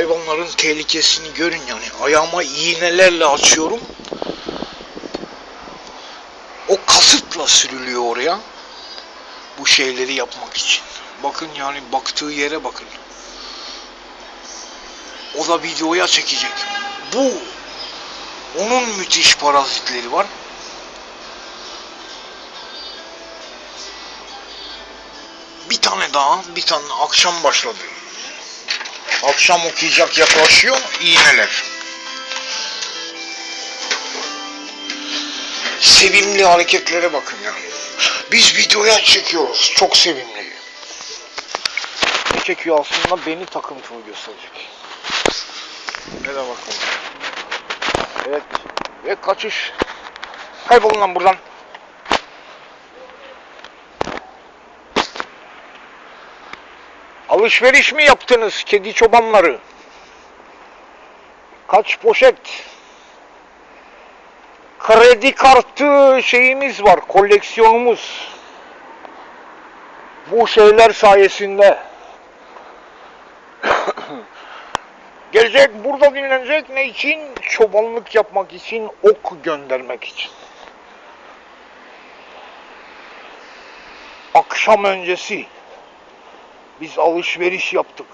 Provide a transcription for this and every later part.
Hayvanların tehlikesini görün yani. Ayağıma iğnelerle açıyorum. O kasıtla sürülüyor oraya. Bu şeyleri yapmak için. Bakın yani baktığı yere bakın. O da videoya çekecek. Bu onun müthiş parazitleri var. Bir tane daha, bir tane akşam başladı. Akşam okuyacak yaklaşıyor, iğneler. Sevimli hareketlere bakın ya. Biz videoya çekiyoruz, çok sevimli. Ne çekiyor aslında beni takıntılı gösterecek. Ne de bakalım. Evet, ve kaçış. Kaybolun lan buradan. Alışveriş mi yaptınız kedi çobanları? Kaç poşet? Kredi kartı şeyimiz var, koleksiyonumuz. Bu şeyler sayesinde. Gelecek burada dinlenecek ne için? Çobanlık yapmak için, ok göndermek için. Akşam öncesi biz alışveriş yaptık.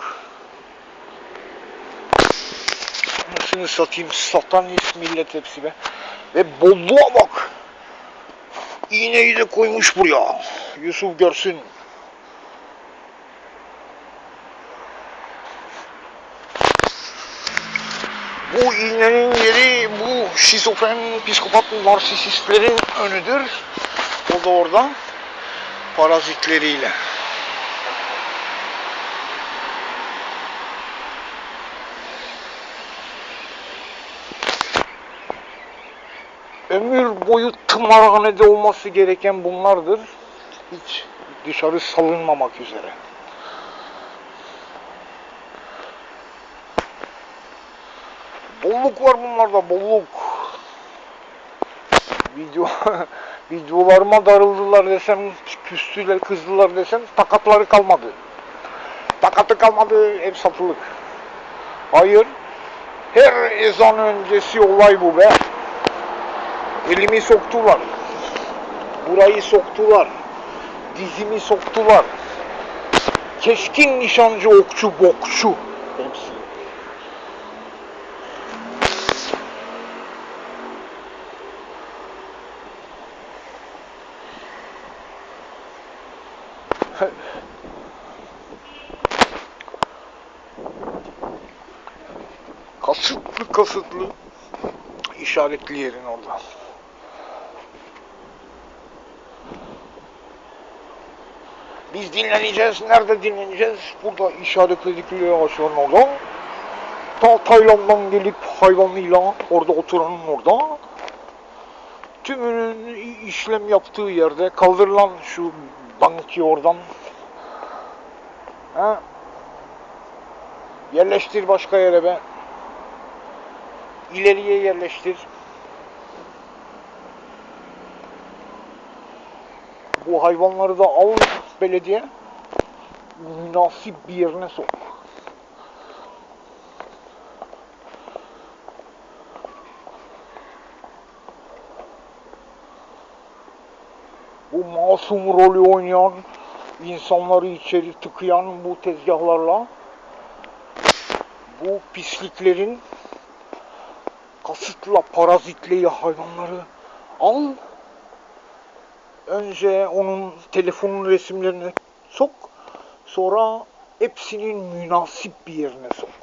Nasıl satayım? Satanist millet hepsi be. Ve bolluğa bak. İğneyi de koymuş buraya. Yusuf görsün. Bu iğnenin yeri bu şizofren, psikopat, narsisistlerin önüdür. O da orada parazitleriyle. Ömür boyu tımarhanede olması gereken bunlardır. Hiç dışarı salınmamak üzere. Bolluk var bunlarda bolluk. Video videolarıma darıldılar desem, küstüler, kızdılar desem takatları kalmadı. Takatı kalmadı, hep satılık. Hayır, her ezan öncesi olay bu be. Elimi soktular. Burayı soktular. Dizimi soktular. Keskin nişancı okçu bokçu. Hepsi. kasıtlı kasıtlı işaretli yerin orada. Biz dinleneceğiz. Nerede dinleneceğiz? Burada işaretledikleri ağaçların orada. Ta Tayland'dan gelip hayvanıyla orada oturanın orada. Tümünün işlem yaptığı yerde kaldırılan şu banki oradan. Ha? Yerleştir başka yere be. İleriye yerleştir. Bu hayvanları da al belediye münasip bir yerine sok. Bu masum rolü oynayan, insanları içeri tıkayan bu tezgahlarla bu pisliklerin kasıtla parazitleyi hayvanları al önce onun telefonun resimlerini sok sonra hepsinin münasip bir yerine sok.